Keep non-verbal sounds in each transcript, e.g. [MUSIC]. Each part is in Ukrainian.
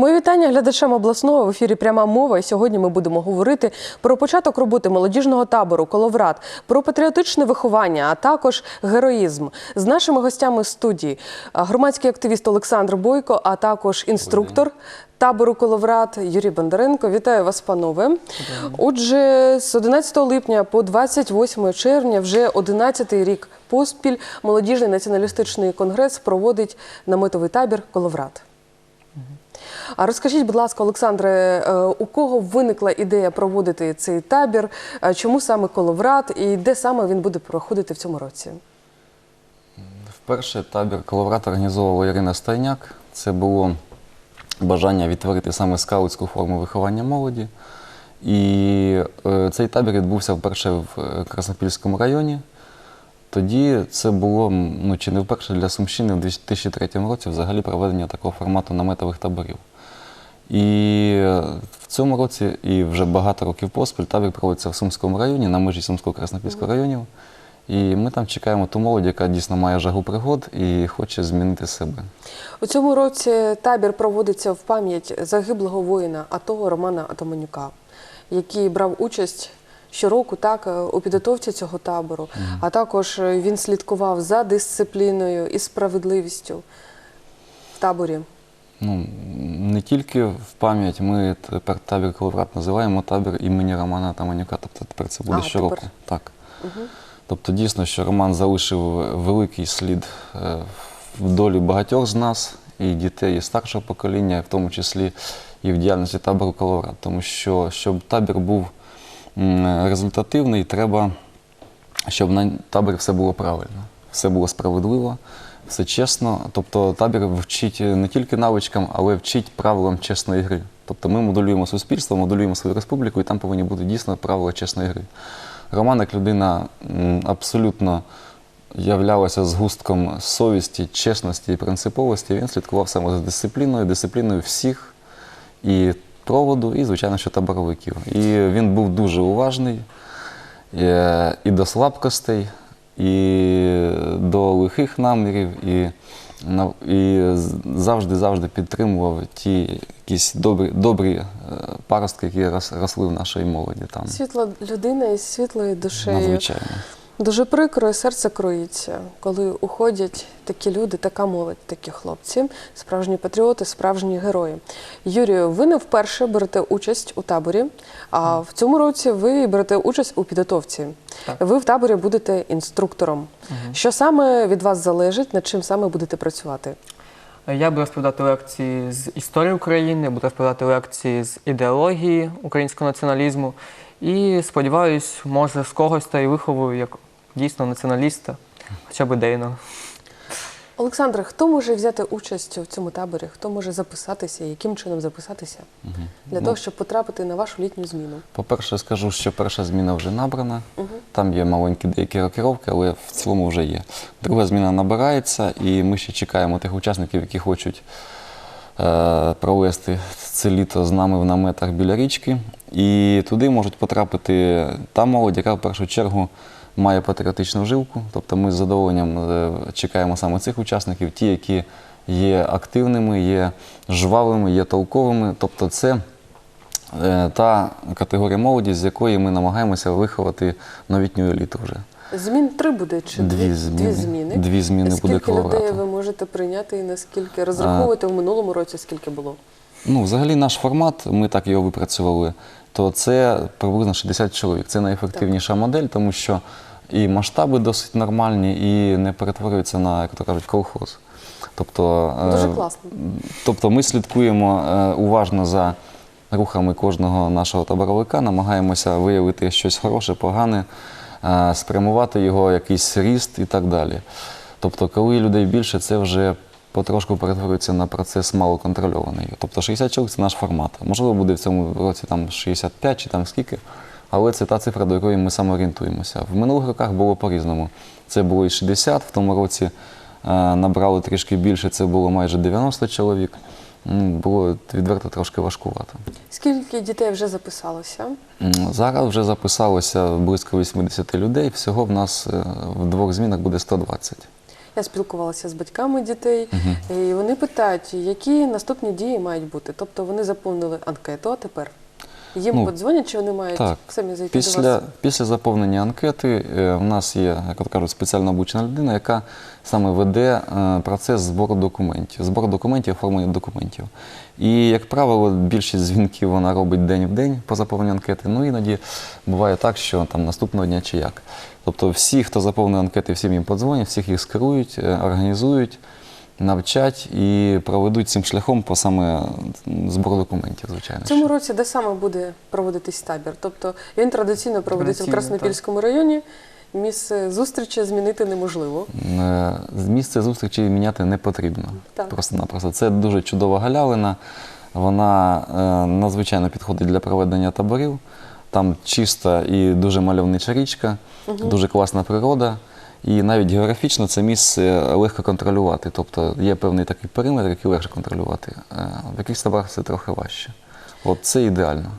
Мої вітання глядачам обласного в ефірі пряма мова. І сьогодні ми будемо говорити про початок роботи молодіжного табору Коловрат, про патріотичне виховання, а також героїзм з нашими гостями студії. Громадський активіст Олександр Бойко, а також інструктор. Табору Коловрат Юрій Бондаренко. Вітаю вас, панове. Отже, з 11 липня по 28 червня, вже 11-й рік поспіль, молодіжний націоналістичний конгрес проводить наметовий табір Коловрат. А розкажіть, будь ласка, Олександре, е, у кого виникла ідея проводити цей табір? Е, Чому саме Коловрат і де саме він буде проходити в цьому році? Вперше табір Коловрат організовувала Ірина Стайняк. Це було бажання відтворити саме скаутську форму виховання молоді. І е, цей табір відбувся вперше в Краснопільському районі. Тоді це було ну, чи не вперше для Сумщини в 2003 році взагалі проведення такого формату наметових таборів. І в цьому році, і вже багато років поспіль, табір проводиться в Сумському районі, на межі Сумського Краснопільського районів. І ми там чекаємо ту молодь, яка дійсно має жагу пригод і хоче змінити себе. У цьому році табір проводиться в пам'ять загиблого воїна АТО Романа Атаманюка, який брав участь щороку так, у підготовці цього табору, а також він слідкував за дисципліною і справедливістю в таборі. Ну, не тільки в пам'ять, ми тепер табір Коловрат називаємо табір імені Романа Таманюка. Тобто тепер це буде А, щороку. тепер. Так. Тобто дійсно, що Роман залишив великий слід е, в долі багатьох з нас, і дітей, і старшого покоління, в тому числі і в діяльності табору Коловрат. Тому що, щоб табір був м, результативний, треба, щоб на таборі все було правильно, все було справедливо, все чесно. Тобто табір вчить не тільки навичкам, але вчить правилам чесної гри. Тобто ми моделюємо суспільство, моделюємо свою республіку, і там повинні бути дійсно правила чесної гри. Роман, як людина абсолютно являлася згустком совісті, чесності і принциповості, він слідкував саме за дисципліною, дисципліною всіх і проводу, і, звичайно, що таборовиків. І він був дуже уважний е, і до слабкостей, і до лихих намірів, і, і завжди-завжди підтримував ті якісь добрі, добрі е, паростки, які рос- росли в нашій молоді там. Світла людина із світлою душею. Надзвичайно. Дуже прикро і серце кроїться, коли уходять такі люди, така молодь, такі хлопці, справжні патріоти, справжні герої. Юрію, ви не вперше берете участь у таборі, а в цьому році ви берете участь у підготовці. Так. Ви в таборі будете інструктором. Що саме від вас залежить, над чим саме будете працювати? Я буду розповідати лекції з історії України, буду розповідати лекції з ідеології українського націоналізму. І сподіваюсь, може з когось та й виховую як дійсно націоналіста, хоча б ідейно. Олександре, хто може взяти участь у цьому таборі? Хто може записатися? Яким чином записатися для того, щоб потрапити на вашу літню зміну? По-перше, скажу, що перша зміна вже набрана. Там є маленькі деякі рокіровки, але в цілому вже є. Друга зміна набирається, і ми ще чекаємо тих учасників, які хочуть е, провести це літо з нами в наметах біля річки. І туди можуть потрапити та молодь, яка в першу чергу має патріотичну вжилку. Тобто ми з задоволенням е, чекаємо саме цих учасників, ті, які є активними, є жвавими, є толковими. Тобто це е, та категорія молоді, з якої ми намагаємося виховати новітню еліту вже. Змін три буде чи Дві зміни. Дві зміни. Дві зміни буде Скільки людей ви можете прийняти і наскільки розраховуєте в минулому році, скільки було? Ну, взагалі, наш формат, ми так його випрацювали, то це приблизно 60 чоловік. Це найефективніша модель, тому що і масштаби досить нормальні, і не перетворюються на, як то кажуть, колхоз. Тобто, е, Дуже класно. Тобто ми слідкуємо е, уважно за рухами кожного нашого таборовика, намагаємося виявити щось хороше, погане, е, спрямувати його, якийсь ріст і так далі. Тобто, коли людей більше, це вже потрошку перетворюється на процес малоконтрольований. Тобто 60 чоловік це наш формат. Можливо, буде в цьому році там 65 чи там скільки, але це та цифра, до якої ми саме орієнтуємося. В минулих роках було по-різному. Це було і 60, в тому році е, набрали трішки більше, це було майже 90 чоловік. Було відверто трошки важкувато. Скільки дітей вже записалося? Зараз вже записалося близько 80 людей. Всього в нас е, в двох змінах буде 120. Я спілкувалася з батьками дітей, і вони питають, які наступні дії мають бути. Тобто вони заповнили анкету, а тепер їм Ну, подзвонять, чи вони мають так. самі зайти до Після, вас? після заповнення анкети е, в нас є, як от кажуть, спеціально обучена людина, яка саме веде е, процес збору документів, збору документів, оформлення документів. І, як правило, більшість дзвінків вона робить день в день по заповненню анкети. Ну іноді буває так, що там наступного дня чи як. Тобто всі, хто заповнив анкети, всім їм подзвонять, всіх їх скерують, е, організують. Навчать і проведуть цим шляхом по саме збору документів, звичайно. В цьому що. році де саме буде проводитись табір? Тобто він традиційно проводиться в Краснопільському районі. Місце зустрічі змінити неможливо. Е, Місце зустрічі міняти не потрібно. Просто-напросто. Це дуже чудова галявина. Вона е, надзвичайно підходить для проведення таборів. Там чиста і дуже мальовнича річка, дуже класна природа. І навіть географічно це місце легко контролювати. Тобто є певний такий периметр, який легше контролювати. Е, В якихось таборах це трохи важче. От це ідеально.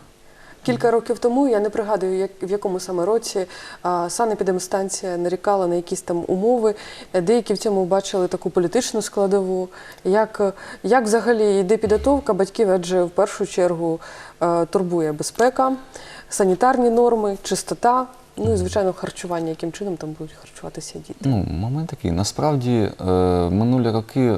Кілька років тому я не пригадую, як в якому саме році а, санепідемстанція нарікала на якісь там умови. Е, Деякі в цьому бачили таку політичну складову. Як, е, як взагалі йде підготовка батьків, адже в першу чергу е, турбує безпека, санітарні норми, чистота, ну і звичайно харчування, яким чином там будуть харчуватися діти. Ну, момент такий. Насправді е, минулі роки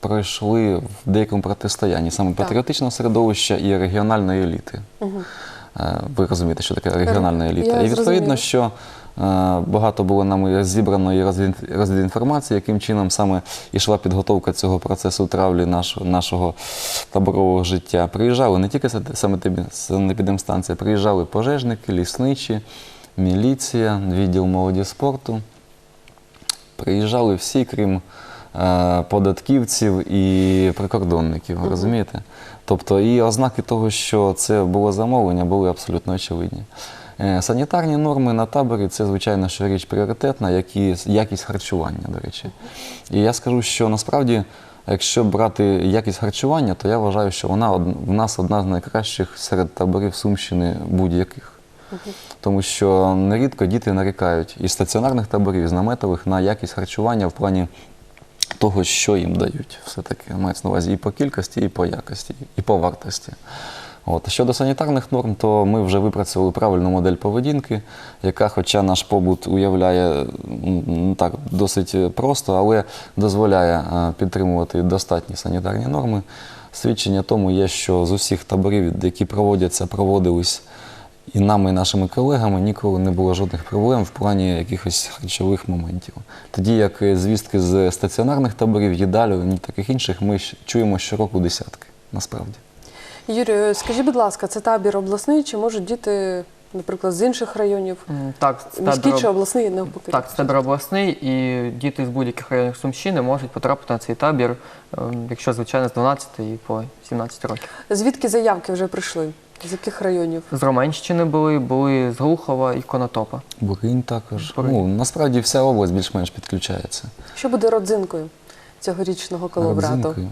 пройшли в деякому протистоянні саме Так. патріотичного середовища і регіональної еліти. Е, Ви розумієте, що таке регіональна Я еліта. І зрозуміла. відповідно, що е, багато було нами зібрано і розвід- яким чином саме йшла підготовка цього процесу травлі нашого, нашого таборового життя. Приїжджали не тільки саме санепідемстанція, приїжджали пожежники, лісничі, міліція, відділ молоді спорту. Приїжджали всі, крім е, податківців і прикордонників, розумієте? Тобто і ознаки того, що це було замовлення, були абсолютно очевидні. Е, Санітарні норми на таборі це, звичайно, що річ пріоритетна, як і якість харчування, до речі. І я скажу, що насправді, якщо брати якість харчування, то я вважаю, що вона в нас одна з найкращих серед таборів Сумщини будь-яких. Тому що нерідко діти нарікають із стаціонарних таборів, з наметових на якість харчування в плані того, що їм дають. Все-таки мається на увазі і по кількості, і по якості, і по вартості. От. Щодо санітарних норм, то ми вже випрацювали правильну модель поведінки, яка, хоча наш побут уявляє так, досить просто, але дозволяє е, підтримувати достатні санітарні норми. Свідчення тому є, що з усіх таборів, які проводяться, проводились і нами, і нашими колегами ніколи не було жодних проблем в плані якихось харчових моментів. Тоді як е, звістки з стаціонарних таборів, їдалю і таких інших, ми чуємо щороку десятки, насправді. Юрію, скажіть, будь ласка, це табір обласний, чи можуть діти, наприклад, з інших районів? Так, це Міський табір- чи обласний навпаки? Так, це табір обласний, і діти з будь-яких районів Сумщини можуть потрапити на цей табір, ем, якщо, звичайно, з 12 і по 17 років. Звідки заявки вже прийшли? З яких районів? З Роменщини були, були з Глухова і Конотопа. Буринь також. Буринь. Ну, насправді вся область більш-менш підключається. Що буде родзинкою цьогорічного коловрату? Родзинкою.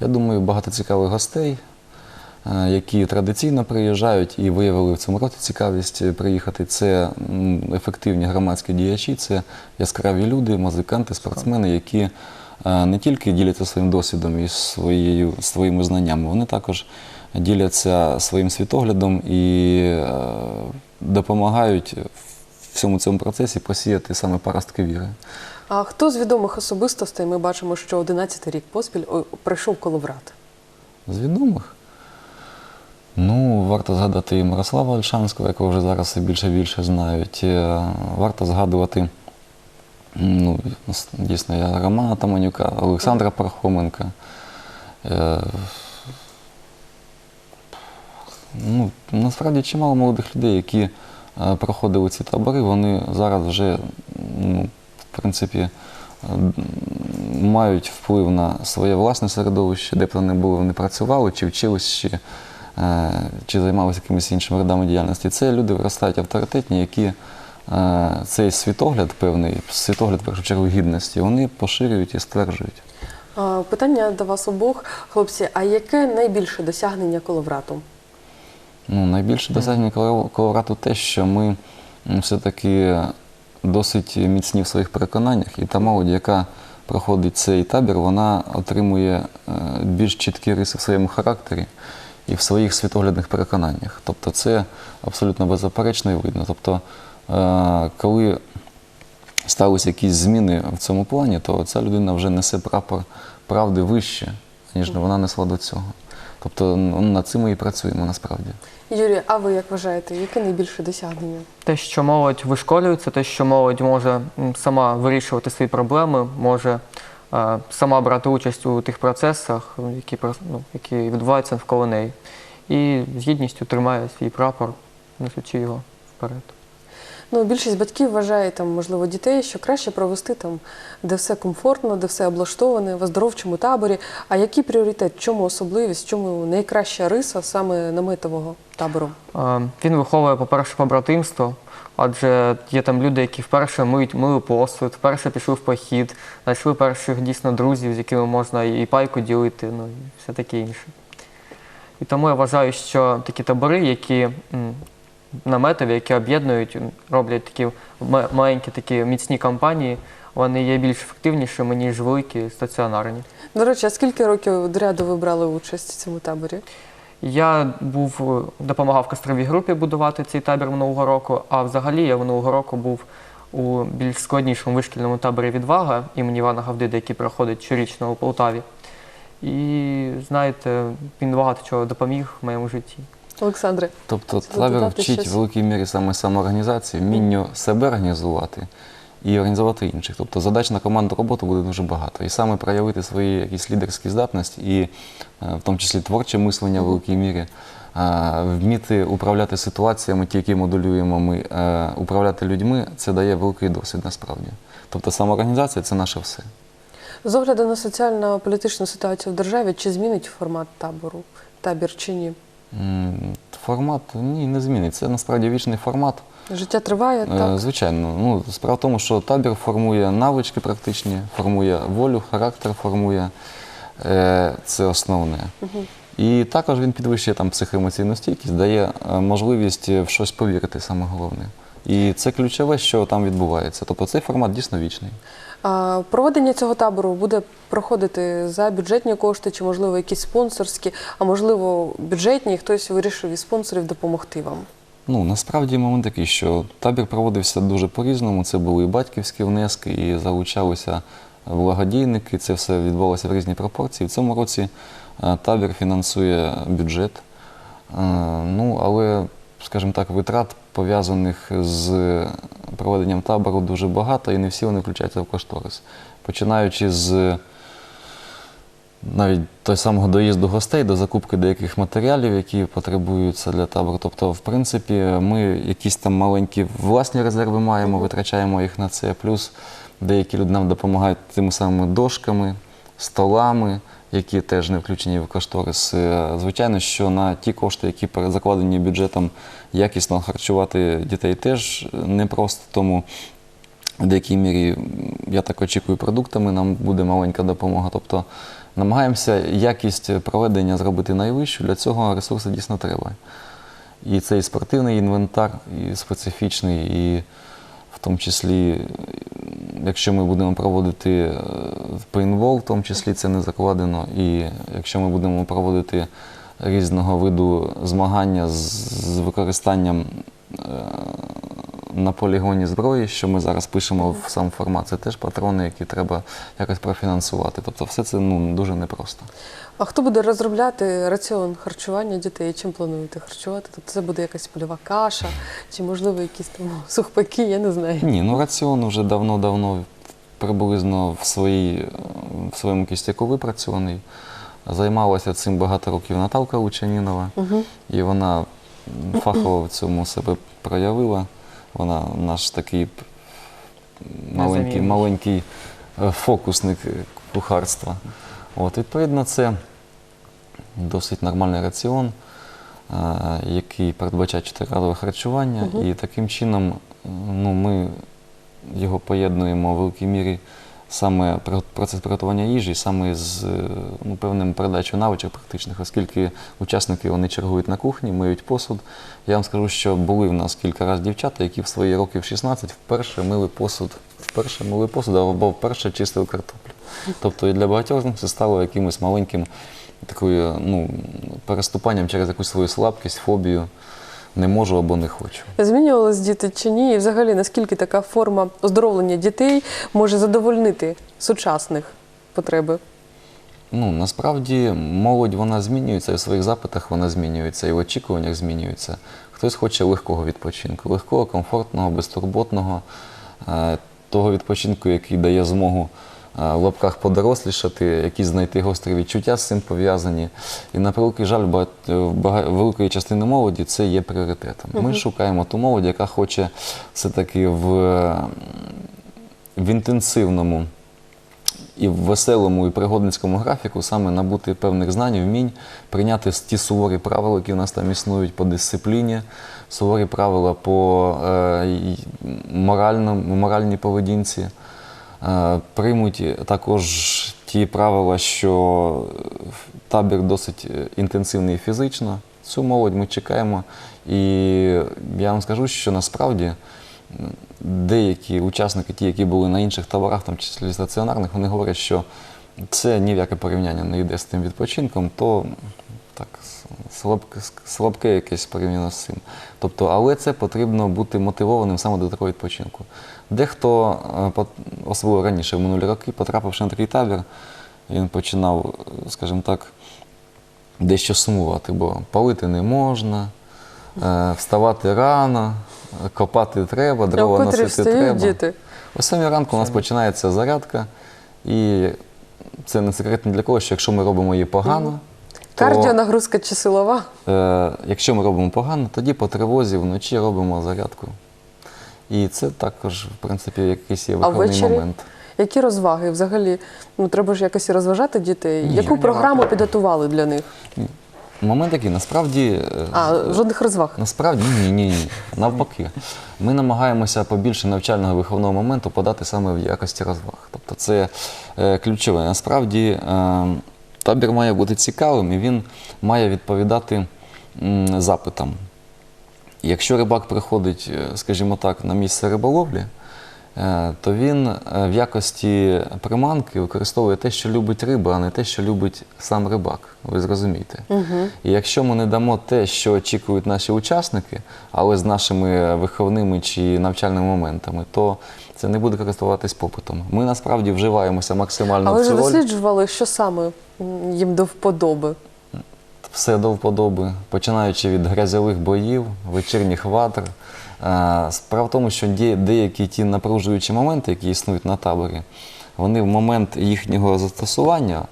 Я думаю, багато цікавих гостей, е, які традиційно приїжджають і виявили в цьому році цікавість е, приїхати. Це ефективні громадські діячі, це яскраві люди, музиканти, спортсмени, які е, не тільки діляться своїм досвідом і своєю, своїми знаннями, вони також діляться своїм світоглядом і е, допомагають в всьому цьому процесі посіяти саме паростки віри. А хто з відомих особистостей ми бачимо, що 11-й рік поспіль прийшов коловрат? З відомих. Ну, варто згадати і Мирослава Ольшанського, якого вже зараз все більше і більше знають. Е, Варто згадувати, ну, дійсно, я Романа Таманюка, Олександра Пархоменка. Ну, насправді чимало молодих людей, які е, проходили ці табори, вони зараз вже, ну, в принципі, е, мають вплив на своє власне середовище, де б вони були, вони працювали, чи вчились, чи, е, чи займалися якимись іншими родами діяльності. Це люди виростають авторитетні, які цей світогляд певний, світогляд в першу чергу гідності, вони поширюють і стверджують. Питання до вас обох, хлопці. А яке найбільше досягнення коловрату? Ну, найбільше досягнення коло- колорату те, що ми все-таки досить міцні в своїх переконаннях, і та молодь, яка проходить цей табір, вона отримує е, більш чіткі риси в своєму характері і в своїх світоглядних переконаннях. Тобто це абсолютно беззаперечно і видно. Тобто, е, коли сталися якісь зміни в цьому плані, то ця людина вже несе прапор правди вище, ніж вона несла до цього. Тобто ну, над цим ми і працюємо насправді. Юрій, а ви як вважаєте, яке найбільше досягнення? Те, що молодь вишколюється, те, що молодь може сама вирішувати свої проблеми, може е, сама брати участь у тих процесах, які, ну, які відбуваються навколо неї. І з гідністю тримає свій прапор, несучи його вперед. Ну, більшість батьків вважає там, можливо, дітей, що краще провести там, де все комфортно, де все облаштоване, в оздоровчому таборі. А який пріоритет? Чому особливість, чому найкраща риса саме наметового табору? Він виховує, по-перше, побратимство, адже є там люди, які вперше миють мили посуд, вперше пішли в похід, знайшли перших дійсно друзів, з якими можна і пайку ділити, ну і все таке інше. І тому я вважаю, що такі табори, які наметові, які об'єднують, роблять такі ма- маленькі такі міцні компанії, вони є більш ефективнішими, ніж великі стаціонарні. До речі, а скільки років ряду ви брали участь в цьому таборі? Я був е, допомагав кастровій групі будувати цей табір минулого року. А взагалі я минулого року був у більш складнішому вишкільному таборі Відвага імені Івана Гавдида, який проходить щорічно у Полтаві. І знаєте, він багато чого допоміг в моєму житті. Олександре, Тобто табір вчить в великій мірі саме самоорганізації, вмінню себе організувати і організувати інших. Тобто задач на команду роботи буде дуже багато. І саме проявити свої якісь лідерські здатності, і е, в тому числі творче мислення в великій мірі, е, вміти управляти ситуаціями, ті, які моделюємо ми, е, управляти людьми, це дає великий досвід насправді. Тобто самоорганізація це наше все. з огляду на соціально-політичну ситуацію в державі, чи змінить формат табору, табір чи ні? Формат ні, не змінить. Це насправді вічний формат. Життя триває, Е, так? Звичайно. Ну, справа в тому, що табір формує навички практичні, формує волю, характер формує. Е, Це основне. І також він підвищує там психоемоційну стійкість, дає е, можливість в щось повірити, саме головне. І це ключове, що там відбувається. Тобто цей формат дійсно вічний. Проведення цього табору буде проходити за бюджетні кошти, чи можливо якісь спонсорські, а можливо бюджетні, і хтось вирішив із спонсорів допомогти вам. Ну, насправді момент такий, що табір проводився дуже по-різному. Це були і батьківські внески, і залучалися благодійники. Це все відбувалося в різні пропорції. В цьому році е, табір фінансує бюджет. Е, Ну, але, скажімо так, витрат пов'язаних з проведенням табору дуже багато, і не всі вони включаються в кошторис. Починаючи з навіть той самого доїзду гостей до закупки деяких матеріалів, які потребуються для табору. Тобто, в принципі, ми якісь там маленькі власні резерви маємо, витрачаємо їх на це. Плюс деякі люди нам допомагають тими самими дошками, столами, які теж не включені в кошторис. Е, Звичайно, що на ті кошти, які закладені бюджетом, якісно харчувати дітей теж непросто. Тому в деякій мірі, я так очікую, продуктами нам буде маленька допомога. Тобто намагаємося якість проведення зробити найвищу, для цього ресурси дійсно треба. І це і спортивний інвентар, і специфічний, і в тому числі, якщо ми будемо проводити е, пейнтбол, в тому числі це не закладено. І якщо ми будемо проводити різного виду змагання з, використанням е, на полігоні зброї, що ми зараз пишемо в сам формат, це теж патрони, які треба якось профінансувати. Тобто все це ну, дуже непросто. А хто буде розробляти раціон харчування дітей? Чим плануєте харчувати? Тобто це буде якась польова каша, чи можливо якісь там [LAUGHS] сухпаки, я не знаю. Ні, ну раціон вже давно-давно приблизно в, своїй, в своєму кістяку випрацьований. Займалася цим багато років Наталка Лучанінова, Угу. і вона фахово в цьому себе проявила. Вона наш такий маленький, маленький е, фокусник кухарства. От, відповідно, це досить нормальний раціон, е, який передбачає чотирирадове харчування, Угу. і таким чином ну, ми його поєднуємо в великій мірі саме процес приготування їжі, саме з е, ну, певним передачою навичок практичних, оскільки учасники вони чергують на кухні, миють посуд. Я вам скажу, що були в нас кілька разів дівчата, які в свої років 16 вперше мили посуд, вперше мили посуд або вперше чистили картоплю. Тобто і для багатьох з них це стало якимось маленьким такою, ну, переступанням через якусь свою слабкість, фобію. Не можу або не хочу. Змінювались діти чи ні? І взагалі наскільки така форма оздоровлення дітей може задовольнити сучасних потреби? Ну, насправді молодь вона змінюється і в своїх запитах вона змінюється, і в очікуваннях змінюється. Хтось хоче легкого відпочинку, легкого, комфортного, безтурботного, е, того відпочинку, який дає змогу в лапках подорослішати, якісь знайти гострі відчуття з цим пов'язані. І на превеликий жаль, в великої частини молоді це є пріоритетом. Ми шукаємо ту молодь, яка хоче все-таки в, е, в інтенсивному і в веселому і пригодницькому графіку саме набути певних знань, вмінь, прийняти ті суворі правила, які в нас там існують по дисципліні, суворі правила по е, моральній поведінці. Е, приймуть також ті правила, що табір досить е, інтенсивний фізично. Цю молодь ми чекаємо. І я вам скажу, що насправді деякі учасники, ті, які були на інших таборах, в числі стаціонарних, вони говорять, що це ні в яке порівняння не йде з тим відпочинком, то так слабке, слабке якесь порівняно з цим. Тобто, але це потрібно бути мотивованим саме до такого відпочинку. Дехто, е, особливо раніше, в минулі роки, потрапивши на такий табір, він починав, скажімо так, дещо сумувати, бо палити не можна, е, вставати рано, копати треба, дрова носити треба. діти? О 7 ранку у нас починається зарядка, і це не секрет для кого, що якщо ми робимо її погано, Кардіонагрузка чи силова? е, якщо ми робимо погано, тоді по тривозі вночі робимо зарядку. І це також, в принципі, якийсь є виховний ввечері? момент. Які розваги? Взагалі, ну треба ж якось і розважати дітей. Ні. Яку програму підготували для них? Момент такий, насправді. е, А, жодних розваг. Насправді ні, ні, ні. Навпаки. Ми намагаємося побільше навчального виховного моменту подати саме в якості розваг. Тобто це е, ключове. Насправді е, табір має бути цікавим і він має відповідати м, запитам. Якщо рибак приходить, е, скажімо так, на місце риболовлі, е, то він е, в якості приманки використовує те, що любить риба, а не те, що любить сам рибак. Ви зрозумієте. І якщо ми не дамо те, що очікують наші учасники, але з нашими виховними чи навчальними моментами, то це не буде користуватись попитом. Ми насправді вживаємося максимально А ви в цю досліджували, що саме їм до вподоби? Все до вподоби, починаючи від грязьових боїв, вечірніх ватр. Справа в тому, що де- деякі ті напружуючі моменти, які існують на таборі, вони в момент їхнього застосування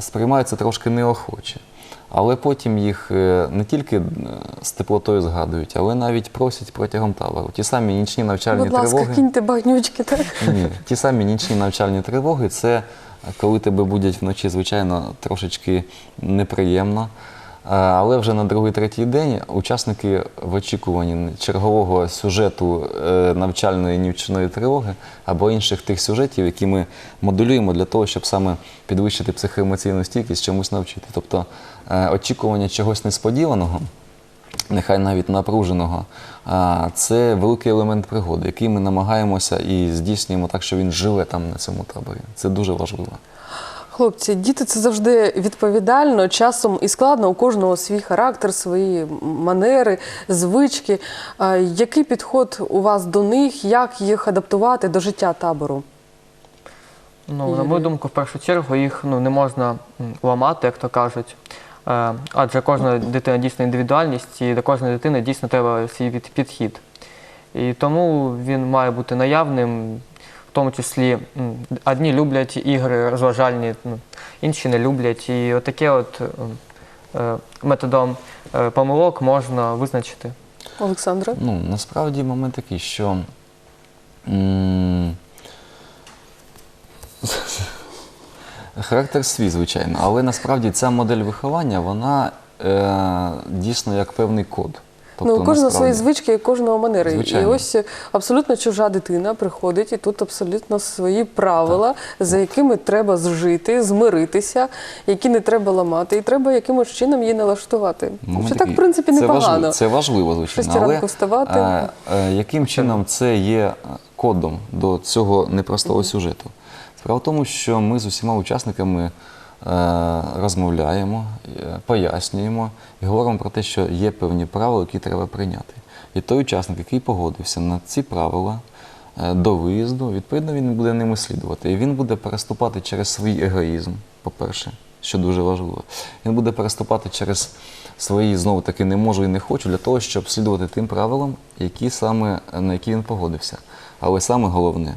сприймаються трошки неохоче. Але потім їх е, не тільки е, з теплотою згадують, але навіть просять протягом табору. Ті самі нічні навчальні Будь ласка, тривоги. кіньте багнючки, так? Ні, ті самі нічні навчальні тривоги це коли тебе будять вночі, звичайно, трошечки неприємно. Е, Але вже на другий третій день учасники в очікуванні чергового сюжету е, навчальної нічної тривоги або інших тих сюжетів, які ми модулюємо для того, щоб саме підвищити психоемоційну стійкість, чомусь навчити. Тобто е, очікування чогось несподіваного нехай навіть напруженого, а, це великий елемент пригоди, який ми намагаємося і здійснюємо так, що він живе там на цьому таборі. Це дуже важливо. Хлопці, діти це завжди відповідально, часом і складно. У кожного свій характер, свої манери, звички. Який підход у вас до них? Як їх адаптувати до життя табору? Ну, на мою думку, в першу чергу їх ну, не можна ламати, як то кажуть. Е, Адже кожна дитина дійсно індивідуальність, і до кожної дитини дійсно треба свій підхід. І тому він має бути наявним, в тому числі одні люблять ігри розважальні, ну, інші не люблять. І отаке от е, методом е, помилок можна визначити. Олександра? Ну, насправді момент такий, що м, характер свій, звичайно, але насправді ця модель виховання, вона е, дійсно як певний код. Тобто, ну, у кожного свої звички, у кожного манери. І ось абсолютно чужа дитина приходить, і тут абсолютно свої правила, за якими треба зжити, змиритися, які не треба ламати, і треба якимось чином її налаштувати. Момент Що так, в принципі, це непогано. Важливо, це важливо, звичайно. Але ранку вставати. е, е, яким чином це є кодом до цього непростого сюжету? Справа в тому, що ми з усіма учасниками е, розмовляємо, е, пояснюємо і говоримо про те, що є певні правила, які треба прийняти. І той учасник, який погодився на ці правила е, до виїзду, відповідно, він буде ними слідувати. І він буде переступати через свій егоїзм, по-перше, що дуже важливо. Він буде переступати через свої знову таки не можу і не хочу для того, щоб слідувати тим правилам, які саме на які він погодився. Але саме головне,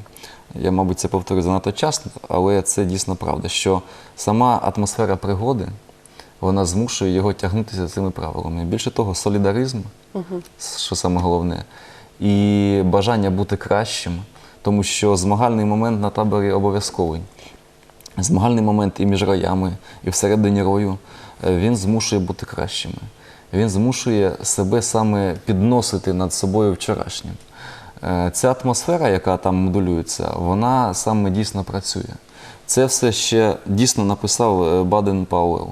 я, мабуть, це повторю занадто часто, але це дійсно правда, що сама атмосфера пригоди вона змушує його тягнутися цими правилами. Більше того, солідаризм, що саме головне, і бажання бути кращим, тому що змагальний момент на таборі обов'язковий. Змагальний момент і між роями, і всередині рою е, він змушує бути кращими. Він змушує себе саме підносити над собою вчорашнім. Е, Ця атмосфера, яка там модулюється, вона саме дійсно працює. Це все ще дійсно написав е, Баден Пауел.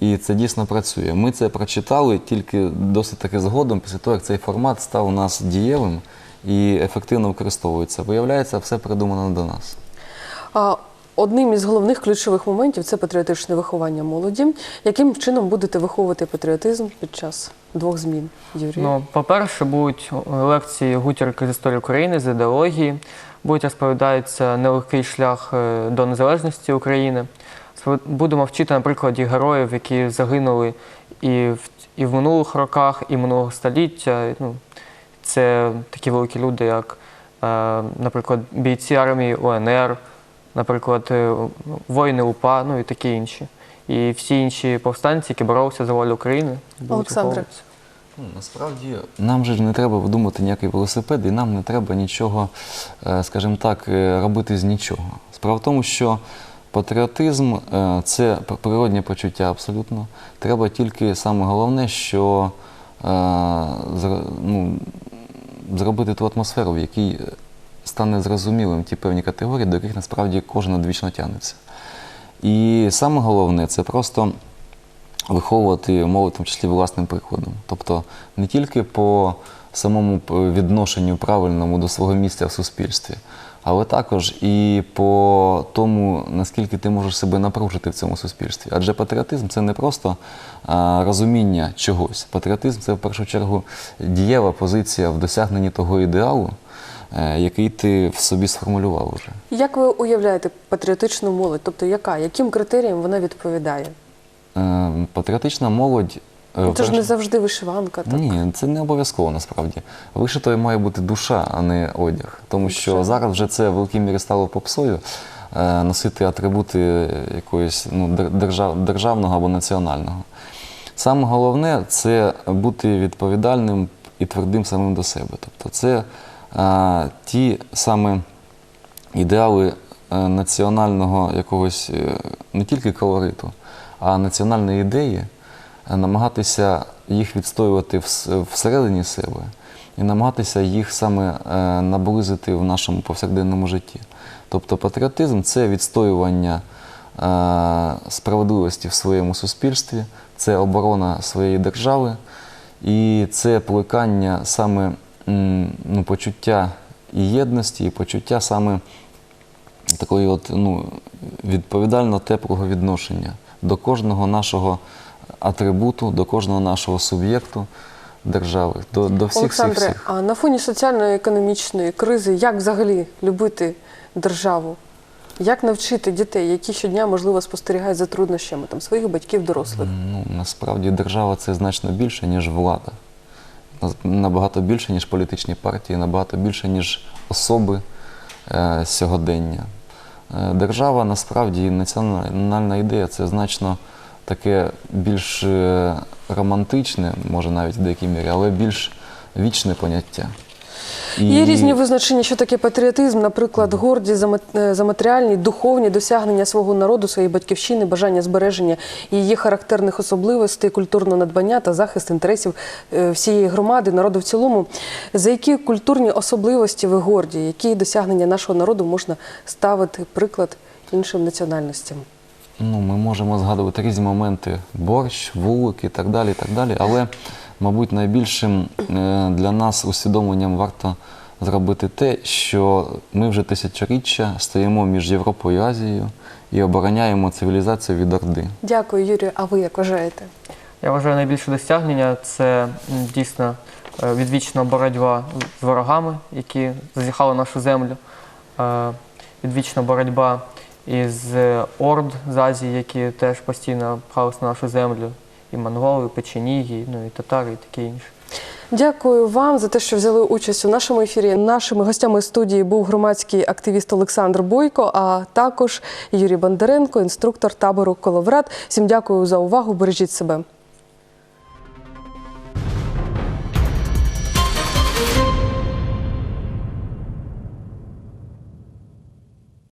І це дійсно працює. Ми це прочитали тільки досить таки згодом, після того, як цей формат став у нас дієвим і ефективно використовується. Виявляється, все придумано до нас. Одним із головних ключових моментів це патріотичне виховання молоді. Яким чином будете виховувати патріотизм під час двох змін, Юрій? Ну, по-перше, будуть лекції гутірки з історії України, з ідеології. Будуть розповідатися нелегкий шлях е, до незалежності України. Будемо вчити на прикладі героїв, які загинули і в, і в минулих роках, і минулого століття. Ну, це такі великі люди, як, е, наприклад, бійці армії УНР, наприклад, е, воїни УПА, ну і такі інші. І всі інші повстанці, які боролися за волю України, будуть Олександре. виховуватися. Ну, насправді нам же ж не треба видумувати ніякий велосипед, і нам не треба нічого, е, скажімо так, е, робити з нічого. Справа в тому, що патріотизм е, це п- природнє почуття абсолютно. Треба тільки саме головне, що е, зр- ну, зробити ту атмосферу, в якій стане зрозумілим ті певні категорії, до яких насправді кожен одвічно тягнеться. І саме головне це просто виховувати мову, в тому числі власним прикладом. Тобто не тільки по самому відношенню правильному до свого місця в суспільстві, але також і по тому, наскільки ти можеш себе напружити в цьому суспільстві. Адже патріотизм це не просто а, розуміння чогось. Патріотизм це в першу чергу дієва позиція в досягненні того ідеалу, який ти в собі сформулював уже. Як ви уявляєте патріотичну молодь? Тобто яка? Яким критеріям вона відповідає? Е, Патріотична молодь. е, Ну, Це ж не завжди вишиванка. Так? Ні, це не обов'язково насправді. Вишитою має бути душа, а не одяг. Тому що зараз вже це в великій мірі стало попсою е, носити атрибути якоїсь ну, держав, державного або національного. Саме головне це бути відповідальним і твердим самим до себе. Тобто це е, ті саме ідеали е, національного якогось е, не тільки колориту, а національної ідеї, е, намагатися їх відстоювати всередині себе і намагатися їх саме наблизити в нашому повсякденному житті. Тобто патріотизм це відстоювання справедливості в своєму суспільстві, це оборона своєї держави, і це плекання саме ну, почуття і єдності, і почуття саме такої от, ну, відповідально теплого відношення до кожного нашого атрибуту, до кожного нашого суб'єкту держави, до, до всіх всіх Олександре, всіх. а на фоні соціально-економічної кризи як взагалі любити державу? Як навчити дітей, які щодня, можливо, спостерігають за труднощами там, своїх батьків, дорослих? Ну, насправді держава це значно більше, ніж влада. Набагато більше, ніж політичні партії, набагато більше, ніж особи е, сьогодення. Е, держава насправді національна ідея це значно таке більш е, романтичне, може навіть в деякій мірі, але більш вічне поняття. Є різні визначення, що таке патріотизм, наприклад, гордість за мат- е, за матеріальні, духовні досягнення свого народу, своєї батьківщини, бажання збереження її характерних особливостей, культурного надбання та захист інтересів е, всієї громади, народу в цілому. За які культурні особливості ви горді? Які досягнення нашого народу можна ставити приклад іншим національностям? Ну, ми можемо згадувати різні моменти: борщ, вулик і так далі. і так далі. Але, мабуть, найбільшим е, для нас усвідомленням варто зробити те, що ми вже тисячоріччя стоїмо між Європою і Азією і обороняємо цивілізацію від Орди. Дякую, Юрію. А ви як вважаєте? Я вважаю найбільше досягнення це дійсно е, відвічна боротьба з ворогами, які зазіхали нашу землю, е, відвічна боротьба із орд з Азії, які теж постійно пхались на нашу землю, і монголи, і печеніги, ну і татари, і таке інше. Дякую вам за те, що взяли участь у нашому ефірі. Нашими гостями студії був громадський активіст Олександр Бойко, а також Юрій Бондаренко, інструктор табору Коловрат. Всім дякую за увагу. Бережіть себе.